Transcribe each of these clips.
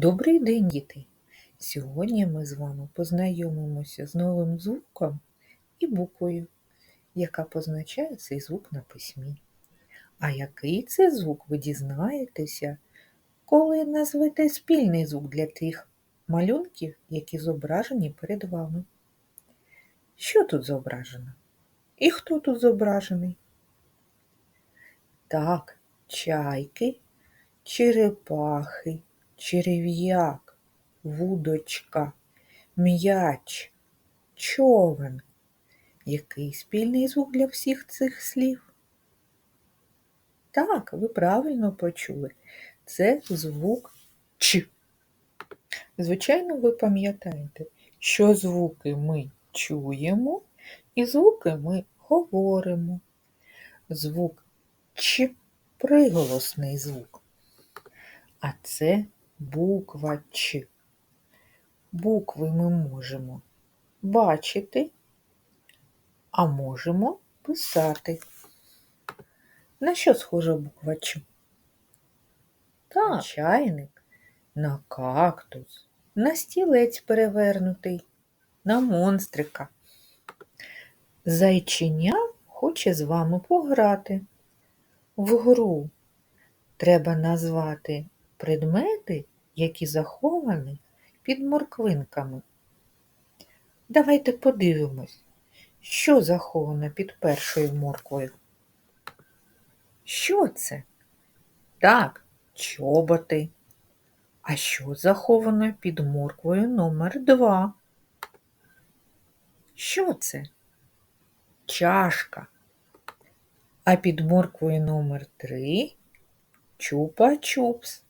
Добрий день, діти! Сьогодні ми з вами познайомимося з новим звуком і буквою, яка позначає цей звук на письмі. А який це звук, ви дізнаєтеся, коли назвете спільний звук для тих малюнків, які зображені перед вами. Що тут зображено? І хто тут зображений? Так, чайки, черепахи, черев'як, вудочка, м'яч, човен. Який спільний звук для всіх цих слів? Так, ви правильно почули. Це звук Ч. Звичайно, ви пам'ятаєте, що звуки ми чуємо і звуки ми говоримо. Звук Ч приголосний звук. А це буква Ч. Букви ми можемо бачити, а можемо писати. На що схожа буква Ч? Так, чайник, на кактус, на стілець перевернутий, на монстрика. Зайчиня хоче з вами пограти. В гру треба назвати предмети, які заховані під морквинками. Давайте подивимось, що заховано під першою морквою. Що це? Так, чоботи. А що заховано під морквою номер 2 Що це? Чашка. А під морквою номер 3 чупа-чупс.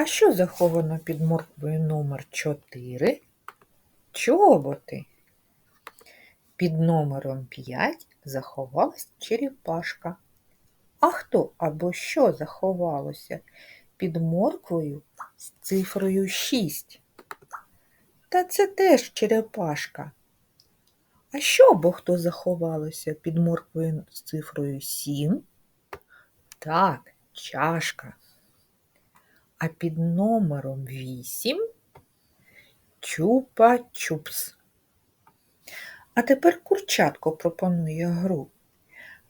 А що заховано під морквою номер 4 Чоботи. Під номером 5 заховалась черепашка. А хто або що заховалося під морквою з цифрою 6? Та це теж черепашка. А що або хто заховалося під морквою з цифрою 7? Так, чашка. А під номером 8 чупа-чупс. А тепер курчатко пропонує гру.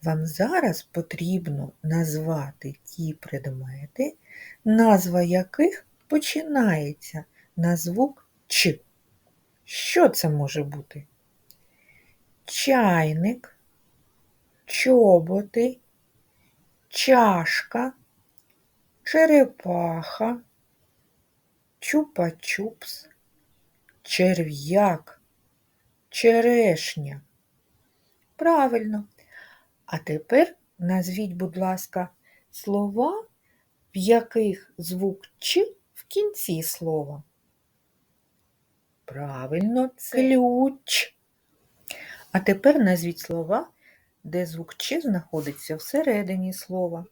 Вам зараз потрібно назвати ті предмети, назва яких починається на звук Ч. Що це може бути? Чайник, чоботи, чашка, черепаха, чупа-чупс, черв'як, черешня. Правильно. А тепер назвіть, будь ласка, слова, в яких звук Ч в кінці слова. Правильно, це ключ. А тепер назвіть слова, де звук Ч знаходиться всередині слова.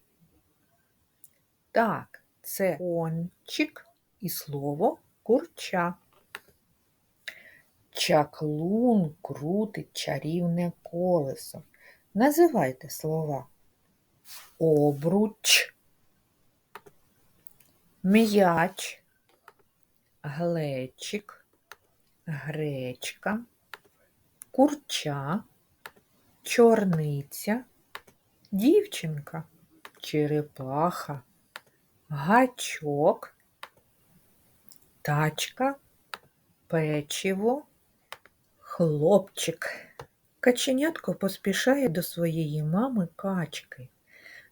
Так, це кончик і слово курча. Чаклун крутить чарівне колесо. Називайте слова. Обруч, м'яч, глечик, гречка, курча, чорниця, дівчинка, черепаха, гачок, тачка, печиво, хлопчик. Каченятко поспішає до своєї мами качки.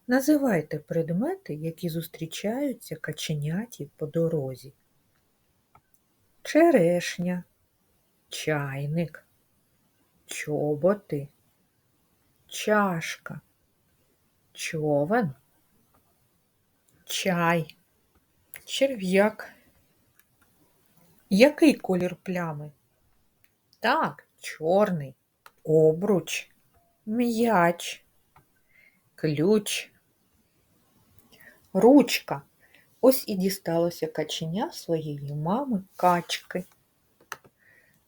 Називайте предмети, які зустрічаються каченяті по дорозі. Черешня, чайник, чоботи, чашка, човен, чай, черв'як. Який колір плями? Так, чорний обруч, м'яч, ключ, ручка. Ось і дісталося каченя своєї мами качки.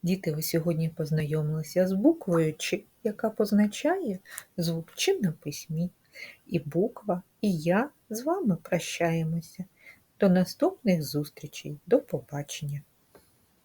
Діти, ви сьогодні познайомилися з буквою Ч, яка позначає звук Ч на письмі. І буква, і я з вами прощаємося. До наступних зустрічей. До побачення!